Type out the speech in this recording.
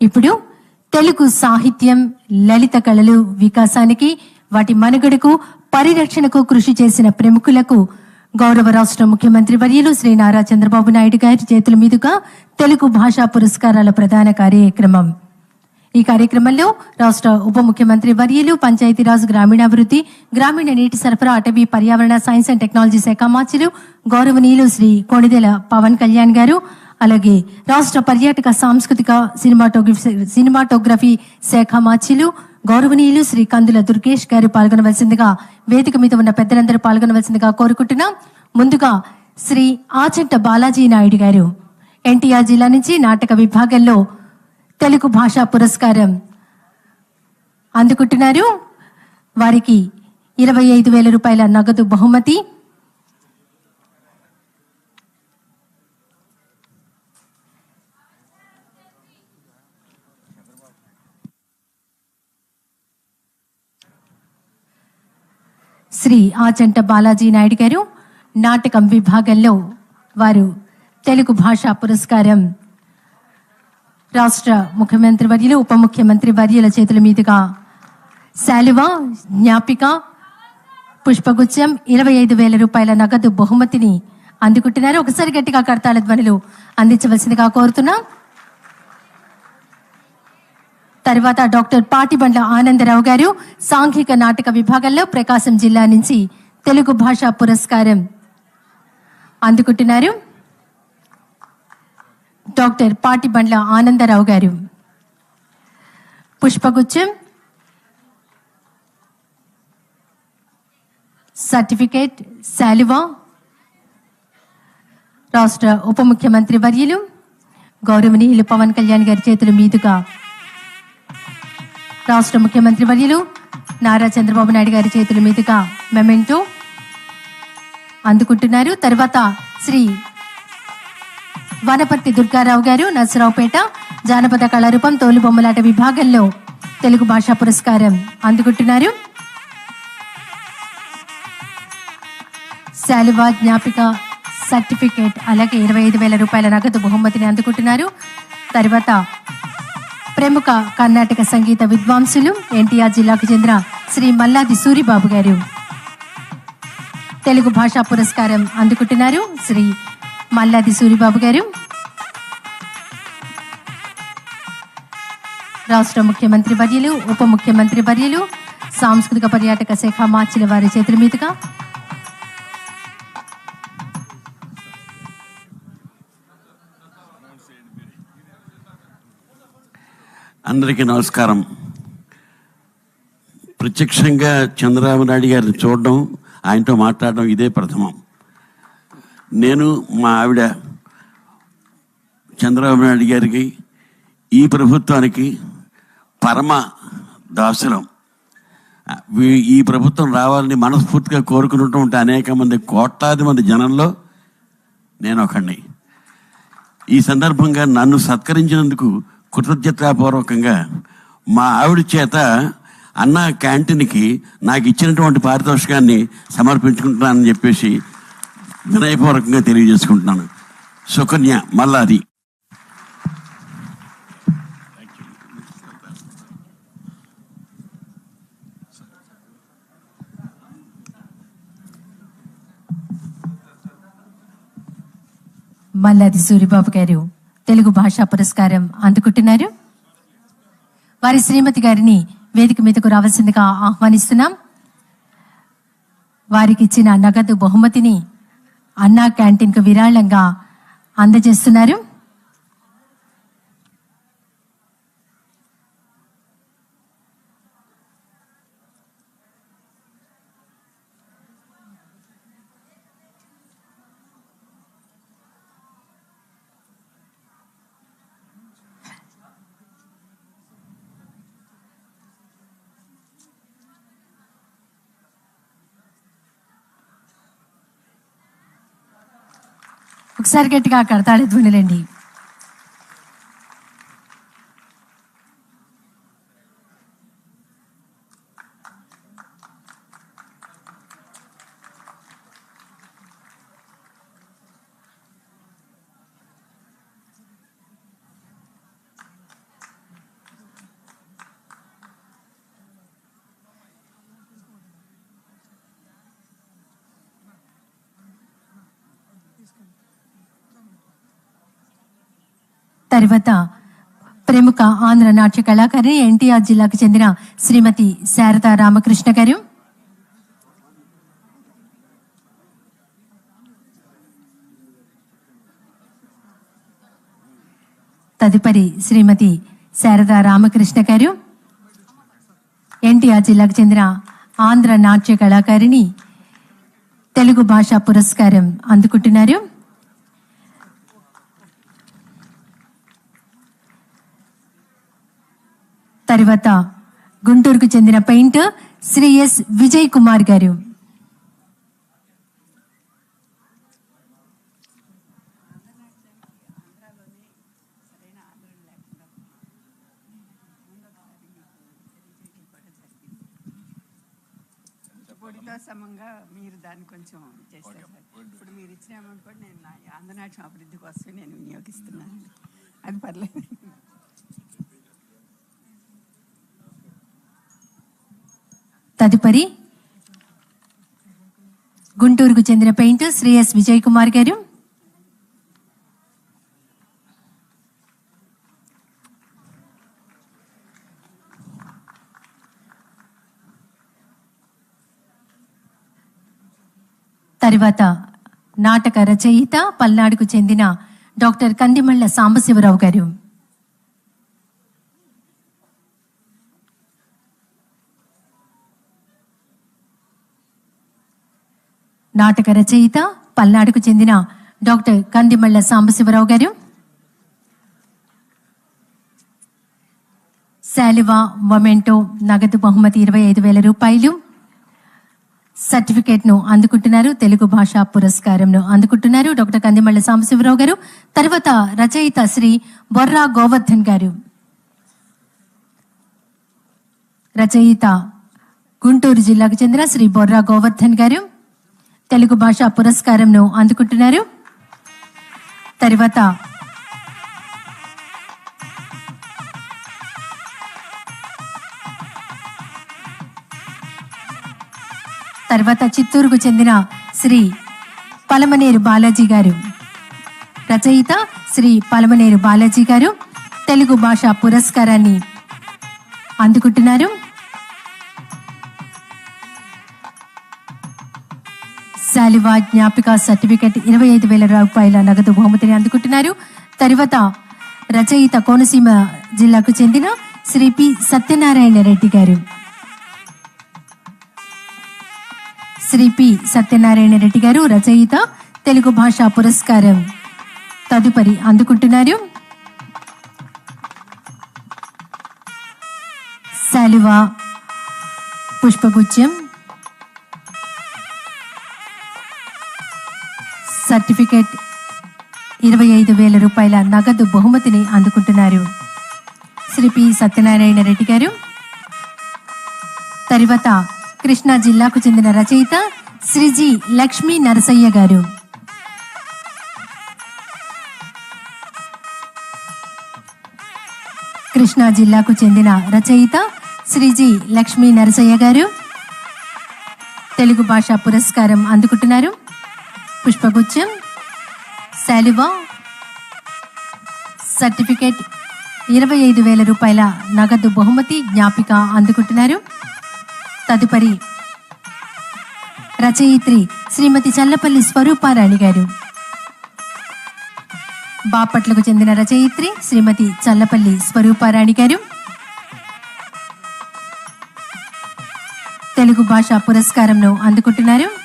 ఇప్పుడు తెలుగు సాహిత్యం లలిత కళలు వికాసానికి వాటి మనుగడకు పరిరక్షణకు కృషి చేసిన ప్రముఖులకు గౌరవ రాష్ట్ర ముఖ్యమంత్రి వర్యులు శ్రీ నారా చంద్రబాబు నాయుడు గారి చేతుల మీదుగా తెలుగు భాషా పురస్కారాల ప్రధాన కార్యక్రమం. ఈ కార్యక్రమంలో రాష్ట్ర ఉప ముఖ్యమంత్రి వర్యులు పంచాయతీరాజ్ గ్రామీణాభివృద్ధి గ్రామీణ నీటి సరఫరా అటవీ పర్యావరణ సైన్స్ అండ్ టెక్నాలజీ శాఖ మార్చులు గౌరవనీయులు శ్రీ కొణిదెల పవన్ కళ్యాణ్ గారు అలాగే రాష్ట్ర పర్యాటక సాంస్కృతిక సినిమాటోగ్రఫీ సినిమాటోగ్రఫీ శాఖ మాచిలు గౌరవనీయులు శ్రీ కందుల దుర్గేష్ గారు పాల్గొనవలసిందిగా వేదిక మీద ఉన్న పెద్దలందరూ పాల్గొనవలసిందిగా కోరుకుంటున్నాం. ముందుగా శ్రీ ఆచంట బాలాజీ నాయుడు గారు ఎన్టీఆర్ జిల్లా నుంచి నాటక విభాగంలో తెలుగు భాషా పురస్కారం అందుకుంటున్నారు. వారికి ఇరవై ఐదు వేల రూపాయల నగదు బహుమతి శ్రీ ఆచంట బాలాజీ నాయుడు గారు నాటకం విభాగంలో వారు తెలుగు భాషా పురస్కారం రాష్ట్ర ముఖ్యమంత్రి వర్యులు ఉప ముఖ్యమంత్రి వర్యుల చేతుల మీదుగా శాలువ జ్ఞాపిక పుష్పగుచ్చం ఇరవై ఐదు వేల రూపాయల నగదు బహుమతిని అందుకుంటున్నారు. ఒకసారి గట్టిగా కర్తాల ధ్వనులు అందించవలసిందిగా కోరుతున్నాం. తర్వాత డాక్టర్ పాటిబండ్ల ఆనందరావు గారు సాంఘిక నాటక విభాగంలో ప్రకాశం జిల్లా నుంచి తెలుగు భాషా పురస్కారం అందుకుంటున్నారు. డాక్టర్ పాటిబండ్ల ఆనందరావు గారు. పుష్పగుచ్చం. సర్టిఫికేట్ శాలువా. రాష్ట్ర ఉప ముఖ్యమంత్రి వర్యులు గౌరవనీయులు పవన్ కళ్యాణ్ గారి చేతుల మీదుగా రాష్ట్ర ముఖ్యమంత్రి వర్యులు నారా చంద్రబాబు నాయుడు గారి చేతుల మీదుగా మెమెంటో అందుకుంటున్నారు. తర్వాత శ్రీ వనపర్తి దుర్గారావు గారు నర్సరావుపేట జానపద కళారూపం తోలుబొమ్మలాట విభాగంలో తెలుగు భాషా పురస్కారం అందుకుంటున్నారు. శాలువా జ్ఞాపిక సర్టిఫికేట్ అలాగే ఇరవై ఐదు వేల రూపాయల నగదు బహుమతిని అందుకుంటున్నారు. తర్వాత ప్రముఖ కర్ణాటక సంగీత విద్వాంసులు ఎన్టీఆర్ జిల్లాకు చెందిన శ్రీ మల్లాది సూరిబాబు గారు. తెలుగు భాషా పురస్కారం అందుకుంటున్నారు శ్రీ మల్లాది సూరిబాబు గారు. రాష్ట్ర ముఖ్యమంత్రి వర్యులు ఉప ముఖ్యమంత్రి వర్యులు సాంస్కృతిక పర్యాటక శాఖ మార్చిన వారి చేతుల మీదుగా అందరికీ నమస్కారం. ప్రత్యక్షంగా చంద్రబాబు నాయుడు గారిని చూడడం ఆయనతో మాట్లాడడం ఇదే ప్రథమం. నేను మా ఆవిడ చంద్రబాబు నాయుడు గారికి ఈ ప్రభుత్వానికి పరమ దాసులం. ఈ ప్రభుత్వం రావాలని మనస్ఫూర్తిగా కోరుకున్నటువంటి అనేక మంది కోట్లాది మంది జనంలో నేను ఒకడిని ఈ సందర్భంగా నన్ను సత్కరించినందుకు కృతజ్ఞతాపూర్వకంగా మా ఆవిడ చేత అన్న క్యాంటీన్కి నాకు ఇచ్చినటువంటి పారితోషికాన్ని సమర్పించుకుంటున్నానని చెప్పేసి వినయపూర్వకంగా తెలియజేసుకుంటున్నాను. సుకన్య మల్లాది. మల్లాది సూర్యబాబు గారు తెలుగు భాషా పురస్కారం అందుకుంటున్నారు. వారి శ్రీమతి గారిని వేదిక మీదకు రావాల్సిందిగా ఆహ్వానిస్తున్నాం. వారికి ఇచ్చిన నగదు బహుమతిని అన్నా క్యాంటీన్కు విరాళంగా అందజేస్తున్నారు. ఒకసారి గట్టిగా కడతాడు ధ్వనులండి. తర్వాత ప్రముఖ ఆంధ్ర నాట్య కళాకారిణి ఎన్టీఆర్ జిల్లాకు చెందిన శ్రీమతి శారదా రామకృష్ణ గారు. తదుపరి శ్రీమతి శారదా రామకృష్ణ గారు. ఎన్టీఆర్ జిల్లాకు చెందిన ఆంధ్ర నాట్య కళాకారిణి తెలుగు భాషా పురస్కారం అందుకుంటున్నారు. తర్వాత గుంటూరుకు చెందిన పెయింటర్ శ్రీ ఎస్ విజయ్ కుమార్ గారు. పొడితో సమంగా మీరు దాన్ని కొంచెం చేశారు సార్. ఇప్పుడు మీరు ఇచ్చిన అమౌంట్ కూడా నేను ఆంధ్రనాట్యం అభివృద్ధి కోసమే నేను వినియోగిస్తున్నాను. అది పర్లేదు. తదుపరి గుంటూరుకు చెందిన పెయింటర్ శ్రీ ఎస్ విజయ్ కుమార్ గారు. తర్వాత నాటక రచయిత పల్నాడుకు చెందిన డాక్టర్ కందిమళ్ళ సాంబశివరావు గారు. నాటక రచయిత పల్నాడుకు చెందిన డాక్టర్ కందిమళ్ళ సాంబశివరావు గారు. శాలివా మొమెంటో నగదు బహుమతి ఇరవై ఐదు వేల రూపాయలు. సర్టిఫికేట్ను అందుకుంటున్నారు తెలుగు భాషా పురస్కారంను అందుకుంటున్నారు డాక్టర్ కందిమళ్ళ సాంబశివరావు గారు. తర్వాత రచయిత శ్రీ బొర్రా గోవర్ధన్ గారు. రచయిత గుంటూరు జిల్లాకు చెందిన శ్రీ బొర్రా గోవర్ధన్ గారు. తెలుగు భాషా పురస్కారంను అందుకుంటున్నారు. తర్వాత తర్వాత చిత్తూరుకు చెందిన శ్రీ పలమనేరు బాలాజీ గారు. రచయిత శ్రీ పలమనేరు బాలాజీ గారు తెలుగు భాష పురస్కారాన్ని అందుకుంటున్నారు. శాలివా జ్ఞాపిక సర్టిఫికెట్ ఇరవై ఐదు వేల రూపాయల నగదు బహుమతిని అందుకుంటున్నారు. తర్వాత రచయిత కోనసీమ జిల్లాకు చెందిన శ్రీ పి. సత్యనారాయణ రెడ్డి గారు. శ్రీ పి. సత్యనారాయణ రెడ్డి గారు రచయిత తెలుగు భాషా పురస్కారం తదుపరి అందుకుంటున్నారు. శాలివా పుష్పగుచ్చం సర్టిఫికేట్. ఇరవై ఐదు వేల రూపాయల నగదు బహుమతిని అందుకుంటున్నారు. శ్రీ పి. సత్యనారాయణ రెడ్డి గారు. తర్వాత కృష్ణా జిల్లాకు చెందిన రచయిత శ్రీజీ లక్ష్మీ నరసయ్య గారు. కృష్ణా జిల్లాకు చెందిన రచయిత శ్రీజీ లక్ష్మీ నరసయ్య గారు. తెలుగు భాష పురస్కారం అందుకుంటున్నారు. పుష్పగుచ్చం. శాలివా. సర్టిఫికేట్ ఇరవై ఐదు వేల రూపాయల నగదు బహుమతి జ్ఞాపిక అందుకుంటున్నారు. తదుపరి రచయిత్రి శ్రీమతి చల్లపల్లి స్వరూపారాణి గారు. బాపట్లకు చెందిన రచయిత్రి శ్రీమతి చల్లపల్లి స్వరూపారాణి గారు. తెలుగు భాష పురస్కారంను అందుకుంటున్నారు.